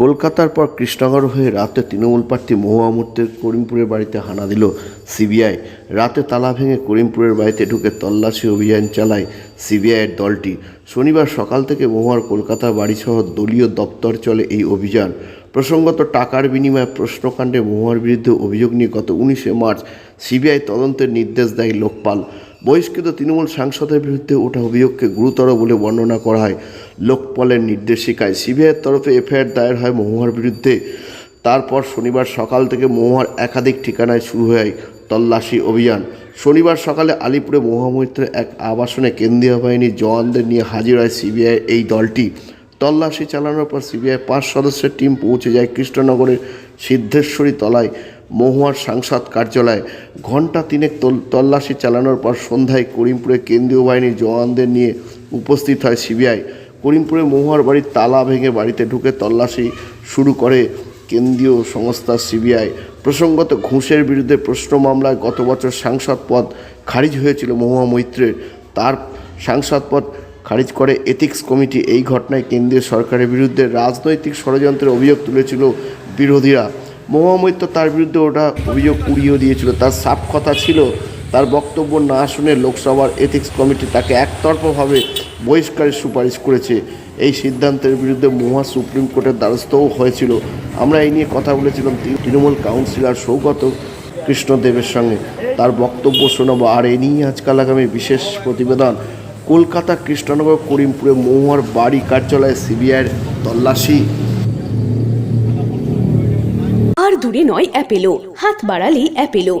কলকাতার পর কৃষ্ণনগর হয়ে রাতে তৃণমূল প্রার্থী মহুয়া মূর্তির করিমপুরের বাড়িতে হানা দিল সিবিআই। রাতে তালা ভেঙে করিমপুরের বাড়িতে ঢুকে তল্লাশি অভিযান চালায় সিবিআইয়ের দলটি। শনিবার সকাল থেকে মহুয়ার কলকাতা বাড়িসহ দলীয় দপ্তর চলে এই অভিযান। প্রসঙ্গত, টাকার বিনিময়ে প্রশ্নকাণ্ডে মহুয়ার বিরুদ্ধে অভিযোগ নিয়ে গত উনিশে মার্চ সিবিআই তদন্তের নির্দেশ দেয় লোকপাল। বহিষ্কৃত তৃণমূল সাংসদের বিরুদ্ধে ওঠা অভিযোগকে গুরুতর বলে বর্ণনা করা হয়। লোকপালের নির্দেশিকায় সিবিআইয়ের তরফে এফআইআর দায়ের হয় মহুয়ার বিরুদ্ধে। তারপর শনিবার সকাল থেকে মহুয়ার একাধিক ঠিকানায় শুরু হয় তল্লাশি অভিযান। শনিবার সকালে আলিপুরে মহুয়া মৈত্রের এক আবাসনে কেন্দ্রীয় বাহিনীর জওয়ানদের নিয়ে হাজির হয় সিবিআই এই দলটি। তল্লাশি চালানোর পর সিবিআই পাঁচ সদস্যের টিম পৌঁছে যায় কৃষ্ণনগরের সিদ্ধেশ্বরী তলায়। মহুয়ার সাংসদ কার্যালয়ে ঘণ্টা তিনেক তল- তল্লাশি চালানোর পর সন্ধ্যায় করিমপুরে কেন্দ্রীয় বাহিনীর জওয়ানদের নিয়ে উপস্থিত হয় সিবিআই। করিমপুরে মহুয়ার বাড়ির তালা ভেঙে বাড়িতে ঢুকে তল্লাশি শুরু করে কেন্দ্রীয় সংস্থা সিবিআই। প্রসঙ্গত, ঘুষের বিরুদ্ধে প্রশ্ন মামলায় গত বছর সাংসদ পদ খারিজ হয়েছিল মহুয়া মৈত্রের। তার সাংসদ পদ খারিজ করে এথিক্স কমিটি এই ঘটনায় কেন্দ্রীয় সরকারের বিরুদ্ধে রাজনৈতিক ষড়যন্ত্রের অভিযোগ তুলেছিল বিরোধীরা। মহুয়া তার বিরুদ্ধে ওটা অভিযোগ উড়িয়ে দিয়েছিল। তার সাফ কথা ছিল, তার বক্তব্য না শুনে লোকসভার এথিক্স কমিটি তাকে একতরফাভাবে বহিষ্কারের সুপারিশ করেছে। এই সিদ্ধান্তের বিরুদ্ধে মহুয়া সুপ্রিম কোর্টের দ্বারস্থও হয়েছিল। আমরা এই নিয়ে কথা বলেছিলাম তৃণমূল কাউন্সিলর সৌগত কৃষ্ণদেবের সঙ্গে। তার বক্তব্য শোনাবো আর এ নিয়ে আজকাল আগামী বিশেষ প্রতিবেদন। কলকাতা কৃষ্ণনগর, করিমপুরে মহুয়ার বাড়ি কার্যালয়ে সিবিআইয়ের তল্লাশি। আর দূরে নয় অ্যাপেলো। হাত বাড়ালেই Apollo.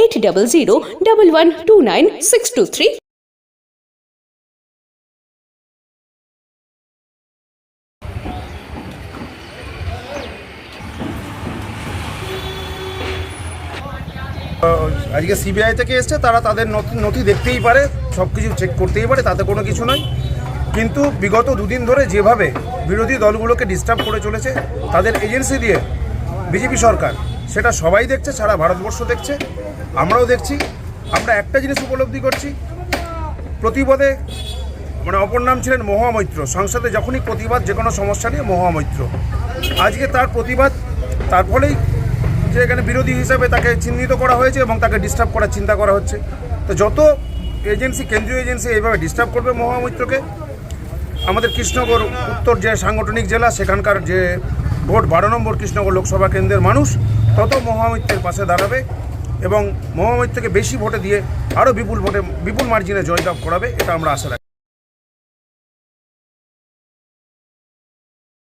Eight double zero double one two nine six two three আজকে সিবিআই থেকে এসছে, তারা তাদের নথি দেখতেই পারে সব কিছু চেক করতেই পারে, তাতে কোনো কিছু নয়। কিন্তু বিগত দুদিন ধরে যেভাবে বিরোধী দলগুলোকে ডিস্টার্ব করে চলেছে, তাদের এজেন্সি দিয়ে বিজেপি সরকার সেটা সবাই দেখছে, সারা ভারতবর্ষ দেখছে, আমরাও দেখছি, আমরা একটা জিনিস উপলব্ধি করছি, প্রতিবাদে মানে অপর নাম ছিলেন মহামৈত্র, সংসদে যখনই প্রতিবাদ, যে কোনো সমস্যা নিয়ে মহামৈত্র। আজকে তার প্রতিবাদ, তার ফলেই যে এখানে বিরোধী হিসাবে তাকে চিহ্নিত করা হয়েছে এবং তাকে ডিস্টার্ব করার চিন্তা করা হচ্ছে। তো যত এজেন্সি কেন্দ্রীয় এজেন্সি এইভাবে ডিস্টার্ব করবে মহামৈত্রকে, আমাদের কৃষ্ণনগর উত্তর যে সাংগঠনিক জেলা, সেখানকার যে ভোট বারো নম্বর কৃষ্ণগর লোকসভা কেন্দ্রের মানুষ তত মহামিত্রের পাশে দাঁড়াবে এবং মহামিত্রকে বেশি ভোটে দিয়ে আরও বিপুল ভোটে, বিপুল মার্জিনে জয়লাভ করাবে, এটা আমরা আশা রাখি।